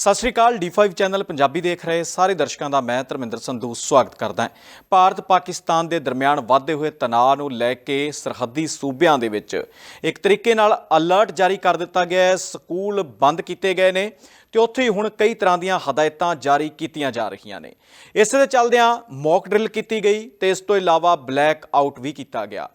ਸਤਿ ਸ਼੍ਰੀ ਅਕਾਲ D5 channel Punjabi ਦੇਖ ਰਹੇ ਸਾਰੇ ਦਰਸ਼ਕਾਂ ਦਾ ਮੈਂ ਧਰਮਿੰਦਰ ਸੰਧੂ ਸਵਾਗਤ ਕਰਦਾ ਹਾਂ। ਭਾਰਤ ਪਾਕਿਸਤਾਨ ਦੇ ਦਰਮਿਆਨ ਵਧਦੇ ਹੋਏ ਤਣਾਅ ਨੂੰ ਲੈ ਕੇ ਸਰਹੱਦੀ ਸੂਬਿਆਂ ਦੇ ਵਿੱਚ ਇੱਕ ਤਰੀਕੇ ਨਾਲ ਅਲਰਟ ਜਾਰੀ ਕਰ ਦਿੱਤਾ ਗਿਆ ਹੈ। ਸਕੂਲ ਬੰਦ ਕੀਤੇ ਗਏ ਨੇ। ਤੇ ਉੱਥੇ ਹੀ ਹੁਣ ਕਈ ਤਰ੍ਹਾਂ ਦੀਆਂ ਹਦਾਇਤਾਂ ਜਾਰੀ ਕੀਤੀਆਂ ਜਾ ਰਹੀਆਂ ਨੇ। ਇਸ ਦੇ ਚੱਲਦਿਆਂ ਮੌਕ ਡਰਿਲ ਕੀਤੀ ਗਈ ਤੇ ਇਸ ਤੋਂ ਇਲਾਵਾ ਬਲੈਕ ਆਊਟ ਵੀ ਕੀਤਾ ਗਿਆ।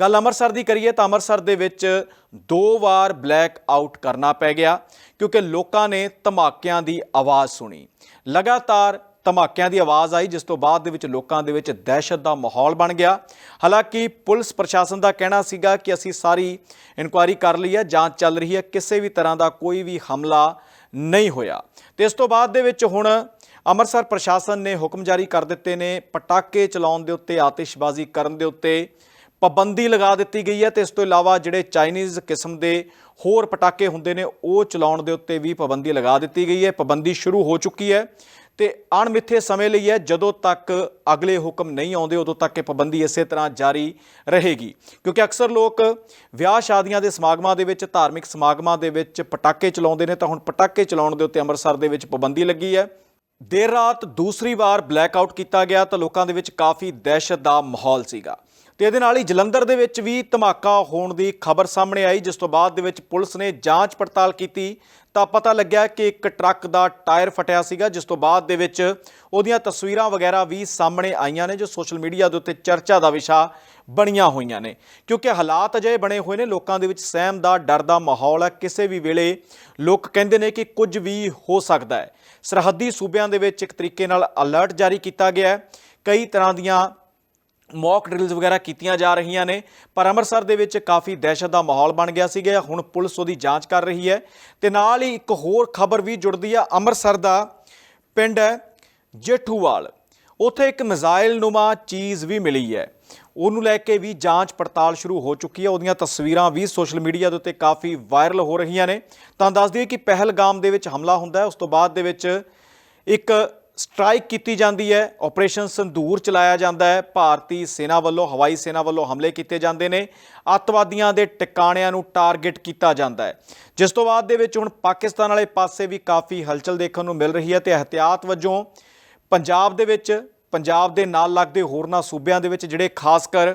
ਗੱਲ ਅੰਮ੍ਰਿਤਸਰ ਦੀ ਕਰੀਏ ਤਾਂ ਅੰਮ੍ਰਿਤਸਰ ਦੇ ਵਿੱਚ ਦੋ ਵਾਰ ਬਲੈਕ ਆਊਟ ਕਰਨਾ ਪੈ ਗਿਆ ਕਿਉਂਕਿ ਲੋਕਾਂ ਨੇ ਧਮਾਕਿਆਂ ਦੀ ਆਵਾਜ਼ ਸੁਣੀ। ਲਗਾਤਾਰ ਧਮਾਕਿਆਂ ਦੀ ਆਵਾਜ਼ ਆਈ, ਜਿਸ ਤੋਂ ਬਾਅਦ ਦੇ ਵਿੱਚ ਲੋਕਾਂ ਦੇ ਵਿੱਚ ਦਹਿਸ਼ਤ ਦਾ ਮਾਹੌਲ ਬਣ ਗਿਆ। ਹਾਲਾਂਕਿ ਪੁਲਿਸ ਪ੍ਰਸ਼ਾਸਨ ਦਾ ਕਹਿਣਾ ਸੀਗਾ ਕਿ ਅਸੀਂ ਸਾਰੀ ਇਨਕੁਆਇਰੀ ਕਰ ਲਈ ਹੈ, ਜਾਂਚ ਚੱਲ ਰਹੀ ਹੈ, ਕਿਸੇ ਵੀ ਤਰ੍ਹਾਂ ਦਾ ਕੋਈ ਵੀ ਹਮਲਾ ਨਹੀਂ ਹੋਇਆ। ਤੇ ਇਸ ਤੋਂ ਬਾਅਦ ਦੇ ਵਿੱਚ ਹੁਣ ਅੰਮ੍ਰਿਤਸਰ ਪ੍ਰਸ਼ਾਸਨ ਨੇ ਹੁਕਮ ਜਾਰੀ ਕਰ ਦਿੱਤੇ ਨੇ, ਪਟਾਕੇ ਚਲਾਉਣ ਦੇ ਉੱਤੇ, ਆਤਿਸ਼ਬਾਜ਼ੀ ਕਰਨ ਦੇ ਉੱਤੇ ਪਾਬੰਦੀ ਲਗਾ ਦਿੱਤੀ ਗਈ ਹੈ ਤੇ ਇਸ ਤੋਂ ਇਲਾਵਾ ਜਿਹੜੇ ਚਾਈਨੀਜ਼ ਕਿਸਮ ਦੇ ਹੋਰ ਪਟਾਕੇ ਹੁੰਦੇ ਨੇ, ਉਹ ਚਲਾਉਣ ਦੇ ਉੱਤੇ ਵੀ ਪਾਬੰਦੀ ਲਗਾ ਦਿੱਤੀ ਗਈ ਹੈ। ਪਾਬੰਦੀ ਸ਼ੁਰੂ ਹੋ ਚੁੱਕੀ ਹੈ। ਤੇ ਅਣਮਿੱਥੇ ਸਮੇਂ ਲਈ ਹੈ, ਜਦੋਂ ਤੱਕ ਅਗਲੇ ਹੁਕਮ ਨਹੀਂ ਆਉਂਦੇ, ਉਦੋਂ ਤੱਕ ਇਹ ਪਾਬੰਦੀ ਇਸੇ ਤਰ੍ਹਾਂ ਜਾਰੀ ਰਹੇਗੀ। ਕਿਉਂਕਿ ਅਕਸਰ ਲੋਕ ਵਿਆਹ ਸ਼ਾਦੀਆਂ ਦੇ ਸਮਾਗਮਾਂ ਦੇ ਵਿੱਚ, ਧਾਰਮਿਕ ਸਮਾਗਮਾਂ ਦੇ ਵਿੱਚ ਪਟਾਕੇ ਚਲਾਉਂਦੇ ਨੇ, ਤਾਂ ਹੁਣ ਪਟਾਕੇ ਚਲਾਉਣ ਦੇ ਉੱਤੇ ਅੰਮ੍ਰਿਤਸਰ ਦੇ ਵਿੱਚ ਪਾਬੰਦੀ ਲੱਗੀ ਹੈ। ਦੇਰ ਰਾਤ ਦੂਸਰੀ ਵਾਰ ਬਲੈਕ ਆਊਟ ਕੀਤਾ ਗਿਆ ਤਾਂ ਲੋਕਾਂ ਦੇ ਵਿੱਚ ਕਾਫੀ ਦਹਿਸ਼ਤ ਦਾ ਮਾਹੌਲ ਸੀਗਾ। ਤੇ ਇਹਦੇ ਨਾਲ ਹੀ ਜਲੰਧਰ ਦੇ ਵਿੱਚ ਵੀ ਧਮਾਕਾ ਹੋਣ ਦੀ ਖਬਰ ਸਾਹਮਣੇ ਆਈ, ਜਿਸ ਤੋਂ ਬਾਅਦ ਦੇ ਵਿੱਚ ਪੁਲਿਸ ਨੇ ਜਾਂਚ ਪੜਤਾਲ ਕੀਤੀ ਤਾਂ ਪਤਾ ਲੱਗਿਆ ਕਿ ਇੱਕ ਟਰੱਕ ਦਾ ਟਾਇਰ ਫਟਿਆ ਸੀਗਾ, ਜਿਸ ਤੋਂ ਬਾਅਦ ਦੇ ਵਿੱਚ ਉਹਦੀਆਂ ਤਸਵੀਰਾਂ ਵਗੈਰਾ ਵੀ ਸਾਹਮਣੇ ਆਈਆਂ ਨੇ, ਜੋ ਸੋਸ਼ਲ ਮੀਡੀਆ ਦੇ ਉੱਤੇ ਚਰਚਾ ਦਾ ਵਿਸ਼ਾ ਬਣੀਆਂ ਹੋਈਆਂ ਨੇ। ਕਿਉਂਕਿ ਹਾਲਾਤ ਅਜੇ ਬਣੇ ਹੋਏ ਨੇ, ਲੋਕਾਂ ਦੇ ਵਿੱਚ ਸਹਿਮ ਦਾ ਡਰ ਦਾ ਮਾਹੌਲ ਹੈ। ਕਿਸੇ ਵੀ ਵੇਲੇ ਲੋਕ ਕਹਿੰਦੇ ਨੇ ਕਿ ਕੁਝ ਵੀ ਹੋ ਸਕਦਾ ਹੈ। ਸਰਹੱਦੀ ਸੂਬਿਆਂ ਦੇ ਵਿੱਚ ਇੱਕ ਤਰੀਕੇ ਨਾਲ ਅਲਰਟ ਜਾਰੀ ਕੀਤਾ ਗਿਆ ਹੈ। ਕਈ ਤਰ੍ਹਾਂ ਦੀਆਂ ਮੌਕ ਡਰਿਲਸ ਵਗੈਰਾ ਕੀਤੀਆਂ ਜਾ ਰਹੀਆਂ ਨੇ, ਪਰ ਅੰਮ੍ਰਿਤਸਰ ਦੇ ਵਿੱਚ ਕਾਫੀ ਦਹਿਸ਼ਤ ਦਾ ਮਾਹੌਲ ਬਣ ਗਿਆ ਸੀਗਾ, ਹੁਣ ਪੁਲਿਸ ਉਹਦੀ ਜਾਂਚ ਕਰ ਰਹੀ ਹੈ। ਤੇ ਨਾਲ ਹੀ ਇੱਕ ਹੋਰ ਖਬਰ ਵੀ ਜੁੜਦੀ ਆ, ਅੰਮ੍ਰਿਤਸਰ ਦਾ ਪਿੰਡ ਹੈ ਜੇਠੂਵਾਲ। ਉੱਥੇ ਇੱਕ ਮਿਜ਼ਾਈਲ ਨੁਮਾ ਚੀਜ਼ ਵੀ ਮਿਲੀ ਹੈ। ਉਹਨੂੰ ਲੈ ਕੇ ਵੀ ਜਾਂਚ ਪੜਤਾਲ ਸ਼ੁਰੂ ਹੋ ਚੁੱਕੀ ਹੈ। ਉਹਦੀਆਂ ਤਸਵੀਰਾਂ ਵੀ ਸੋਸ਼ਲ ਮੀਡੀਆ ਦੇ ਉੱਤੇ ਕਾਫੀ ਵਾਇਰਲ ਹੋ ਰਹੀਆਂ ਨੇ। ਤਾਂ ਦੱਸ ਦਈਏ ਕਿ ਪਹਿਲਗਾਮ ਦੇ ਵਿੱਚ ਹਮਲਾ ਹੁੰਦਾ ਹੈ। ਉਸ ਤੋਂ ਬਾਅਦ ਦੇ ਵਿੱਚ ਇੱਕ ਸਟ੍ਰਾਈਕ ਕੀਤੀ ਜਾਂਦੀ ਹੈ, ਆਪਰੇਸ਼ਨ ਸੰਦੂਰ ਚਲਾਇਆ ਜਾਂਦਾ ਹੈ, ਭਾਰਤੀ ਸੈਨਾ ਵੱਲੋਂ, ਹਵਾਈ ਸੈਨਾ ਵੱਲੋਂ ਹਮਲੇ ਕੀਤੇ ਜਾਂਦੇ ਨੇ, ਅੱਤਵਾਦੀਆਂ ਦੇ ਟਿਕਾਣਿਆਂ ਨੂੰ ਟਾਰਗੇਟ ਕੀਤਾ ਜਾਂਦਾ ਹੈ। ਜਿਸ ਤੋਂ ਬਾਅਦ ਦੇ ਵਿੱਚ ਹੁਣ ਪਾਕਿਸਤਾਨ ਵਾਲੇ ਪਾਸੇ ਵੀ ਕਾਫੀ ਹਲਚਲ ਦੇਖਣ ਨੂੰ ਮਿਲ ਰਹੀ ਹੈ ਤੇ ਇhtiyਾਤ ਵਜੋਂ ਪੰਜਾਬ ਦੇ ਵਿੱਚ, ਪੰਜਾਬ ਦੇ ਨਾਲ ਲੱਗਦੇ ਹੋਰਨਾਂ ਸੂਬਿਆਂ ਦੇ ਵਿੱਚ ਜਿਹੜੇ ਖਾਸ ਕਰ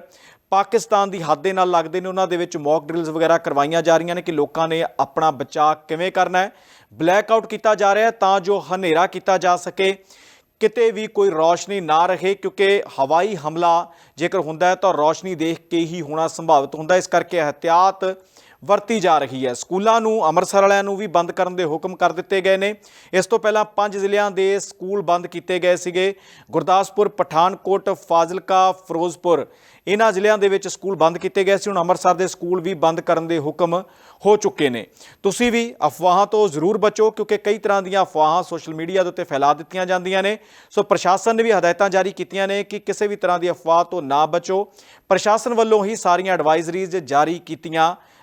ਪਾਕਿਸਤਾਨ ਦੀ ਹੱਦ ਦੇ ਨਾਲ ਲੱਗਦੇ ਨੇ, ਉਹਨਾਂ ਦੇ ਵਿੱਚ ਮੌਕ ਡਰਿਲਸ ਵਗੈਰਾ ਕਰਵਾਈਆਂ ਜਾ ਰਹੀਆਂ ਨੇ ਕਿ ਲੋਕਾਂ ਨੇ ਆਪਣਾ ਬਚਾਅ ਕਿਵੇਂ ਕਰਨਾ ਹੈ। ਬਲੈਕ ਆਊਟ ਕੀਤਾ ਜਾ ਰਿਹਾ ਹੈ ਤਾਂ ਜੋ ਹਨੇਰਾ ਕੀਤਾ ਜਾ ਸਕੇ। ਕਿਤੇ ਵੀ ਕੋਈ ਰੌਸ਼ਨੀ ਨਾ ਰਹੇ, ਕਿਉਂਕਿ ਹਵਾਈ ਹਮਲਾ ਜੇਕਰ ਹੁੰਦਾ ਹੈ ਤਾਂ ਰੌਸ਼ਨੀ ਦੇਖ ਕੇ ਹੀ ਹੋਣਾ ਸੰਭਾਵਿਤ ਹੁੰਦਾ ਇਸ ਕਰਕੇ ਇhtiyਾਤ ਵਰਤੀ ਜਾ ਰਹੀ ਹੈ। ਸਕੂਲਾਂ ਨੂੰ, ਅੰਮ੍ਰਿਤਸਰ ਵਾਲਿਆਂ ਨੂੰ ਵੀ ਬੰਦ ਕਰਨ ਦੇ ਹੁਕਮ ਕਰ ਦਿੱਤੇ ਗਏ ਨੇ। ਇਸ ਤੋਂ ਪਹਿਲਾਂ ਪੰਜ ਜ਼ਿਲ੍ਹਿਆਂ ਦੇ ਸਕੂਲ ਬੰਦ ਕੀਤੇ ਗਏ ਸੀਗੇ। ਗੁਰਦਾਸਪੁਰ, ਪਠਾਨਕੋਟ, ਫਾਜ਼ਿਲਕਾ, ਫਿਰੋਜ਼ਪੁਰ ਇਹਨਾਂ ਜ਼ਿਲ੍ਹਿਆਂ ਦੇ ਵਿੱਚ ਸਕੂਲ ਬੰਦ ਕੀਤੇ ਗਏ ਸੀ। ਹੁਣ ਅੰਮ੍ਰਿਤਸਰ ਦੇ ਸਕੂਲ ਵੀ ਬੰਦ ਕਰਨ ਦੇ ਹੁਕਮ ਹੋ ਚੁੱਕੇ ਨੇ। ਤੁਸੀਂ ਵੀ ਅਫਵਾਹਾਂ ਤੋਂ ਜ਼ਰੂਰ ਬਚੋ, ਕਿਉਂਕਿ ਕਈ ਤਰ੍ਹਾਂ ਦੀਆਂ ਅਫਵਾਹਾਂ ਸੋਸ਼ਲ ਮੀਡੀਆ ਦੇ ਉੱਤੇ ਫੈਲਾ ਦਿੱਤੀਆਂ ਜਾਂਦੀਆਂ ਨੇ। ਸੋ ਪ੍ਰਸ਼ਾਸਨ ਨੇ ਵੀ ਹਦਾਇਤਾਂ ਜਾਰੀ ਕੀਤੀਆਂ ਨੇ ਕਿ ਕਿਸੇ ਵੀ ਤਰ੍ਹਾਂ ਦੀ ਅਫਵਾਹ ਤੋਂ ਨਾ ਬਚੋ। ਪ੍ਰਸ਼ਾਸਨ ਵੱਲੋਂ ਹੀ ਸਾਰੀਆਂ ਐਡਵਾਈਜ਼ਰੀਜ਼ ਜਾਰੀ ਕੀਤੀਆਂ